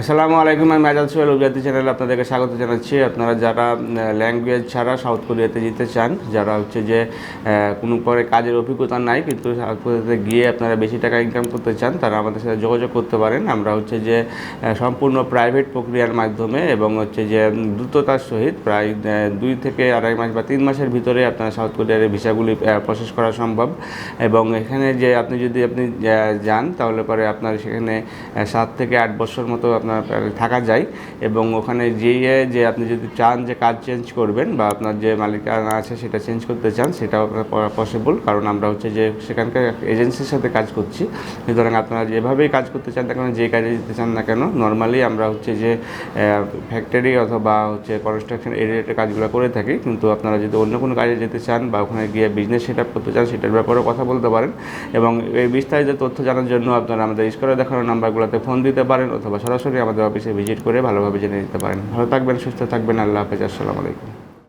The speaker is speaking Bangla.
আসসালামু আলাইকুম, আমি মেজাজ সোহেল উজাতি চ্যানেলে আপনাদেরকে স্বাগত জানাচ্ছি। আপনারা যারা ল্যাঙ্গুয়েজ ছাড়া সাউথ কোরিয়াতে যেতে চান, যারা হচ্ছে যে কোনো পরে কাজের অভিজ্ঞতা নাই, কিন্তু সাউথ কোরিয়াতে গিয়ে আপনারা বেশি টাকা ইনকাম করতে চান, তারা আমাদের সাথে যোগাযোগ করতে পারেন। আমরা হচ্ছে যে সম্পূর্ণ প্রাইভেট প্রক্রিয়ার মাধ্যমে এবং হচ্ছে যে দ্রুততার সহিত প্রায় দুই থেকে আড়াই মাস বা তিন মাসের ভিতরে আপনারা সাউথ কোরিয়ার ভিসাগুলি প্রসেস করা সম্ভব। এবং এখানে যে, আপনি যদি আপনি যান, তাহলে পরে আপনার সেখানে সাত থেকে আট বছর মতো আপনার থাকা যায় এবং ওখানে যেয়ে যে আপনি যদি চান যে কাজ চেঞ্জ করবেন বা আপনার যে মালিকানা আছে সেটা চেঞ্জ করতে চান, সেটাও আপনার পসিবল কারণ আমরা হচ্ছে যে সেখানকার এজেন্সির সাথে কাজ করছি। সুতরাং আপনারা যেভাবেই কাজ করতে চান না কেন যে কাজে যেতে চান না কেন নর্মালি আমরা হচ্ছে যে ফ্যাক্টরি অথবা হচ্ছে কনস্ট্রাকশন এরিয়াতে কাজগুলো করে থাকি। কিন্তু আপনারা যদি অন্য কোনো কাজে যেতে চান বা ওখানে গিয়ে বিজনেস সেট আপ করতে চান, সেটার ব্যাপারেও কথা বলতে পারেন। এবং এই বিস্তারিত তথ্য জানার জন্য আপনারা আমাদের স্ক্রিনে দেখানো নাম্বারগুলোতে ফোন দিতে পারেন অথবা সরাসরি আমাদের অফিসে ভিজিট করে ভালোভাবে জেনে নিতে পারেন। ভালো থাকবেন, সুস্থ থাকবেন। আল্লাহ হাফেজ। আসসালামু আলাইকুম।